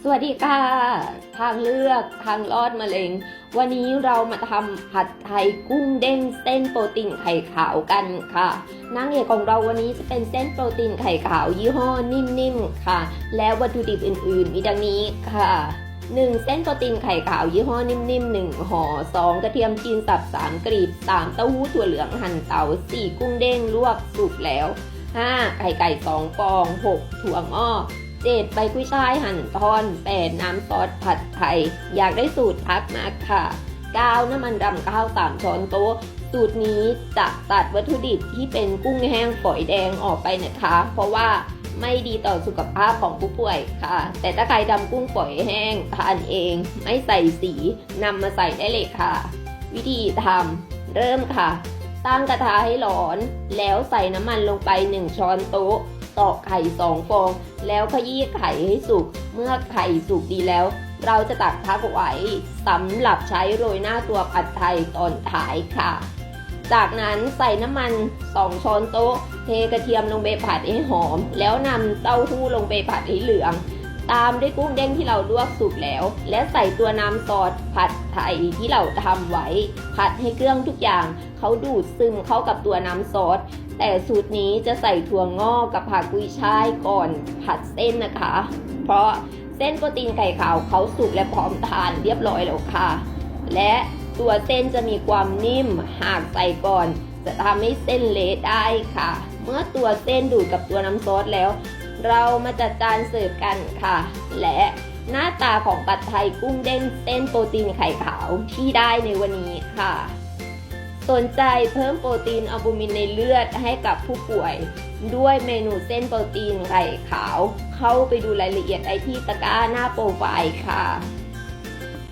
สวัสดีค่ะ ทางเลือกทางรอดมะเร็ง วันนี้เรามาทำผัดไทยกุ้งเด้งเส้นโปรตีนไข่ขาวกันค่ะนางเอกของเราวันนี้จะเป็นเส้นโปรตีนไข่ขาวยี่ห้อนิ่มๆค่ะ และวัตถุดิบอื่นๆมีดังนี้ค่ะ 1 เส้นโปรตีนไข่ขาวยี่ห้อนิ่มๆ1ห่อ 2 กระเทียมจีนสับ 3 กรีบ 3 เต้าหู้ถั่วเหลืองหั่นเตา 4 กุ้งเด้งลวกสุกแล้ว 5 ไข่ไก่ 2 ฟอง 6 ถั่วงอก เจ็ดใบกุ้ยช่ายหั่นทอนแปดน้ำซอสผัดไทย อยากได้สูตรพักมาค่ะเก้าน้ำมันรำข้าวสามช้อนโต๊ะ สูตรนี้จะตัดวัตถุดิบที่เป็นกุ้งแห้งฝอยแดงออกไปนะคะ เพราะว่าไม่ดีต่อสุขภาพของผู้ป่วยค่ะ แต่ถ้าใครทำกุ้งฝอยแห้งทานเอง ไม่ใส่สีนำมาใส่ได้เลยค่ะ วิธีทำเริ่มค่ะ ตั้งกระทะให้ร้อน แล้วใส่น้ำมันลงไป 1 ช้อนโต๊ะ ตอกไข่2ฟอง แล้วขยี้ไข่ให้สุก เมื่อไข่สุกดีแล้ว เราจะตักพักไว้สำหรับใช้โรยหน้าตัวผัดไทยตอนท้ายค่ะ จากนั้นใส่น้ำมัน 2 ช้อนโต๊ะ เทกระเทียมลงไปผัดให้หอม แล้วนำเต้าหู้ลงไปผัดให้เหลือง ตามด้วยกุ้งเด้งที่เราลวกสุกแล้ว และใส่ตัวน้ำซอสผัดไทยที่เราทำไว้ ผัดให้เครื่องทุกอย่างเขาดูดซึมเข้ากับตัวน้ำซอส แต่สูตรนี้จะใส่ถั่วงอกกับผักกุยช่ายก่อนผัดเส้นนะคะ เพราะเส้นโปรตีนไข่ขาวเขาสุกและพร้อมทานเรียบร้อยแล้วค่ะ และตัวเส้นจะมีความนิ่มหากใส่ก่อน จะทำให้เส้นเละได้ค่ะ เมื่อตัวเส้นดูดกับตัวน้ำซอสแล้ว เรามาจัดจานเสิร์ฟกันค่ะ และหน้าตาของปัดไทยกุ้งเด้งเส้นโปรตีนไข่ขาวที่ได้ในวันนี้ค่ะ สนใจเพิ่มโปรตีนอัลบูมินในเลือดให้กับผู้ป่วย ด้วยเมนูเส้นโปรตีนไข่ขาว เข้าไปดูรายละเอียดได้ที่ตะกร้าหน้าโปรไฟล์ค่ะ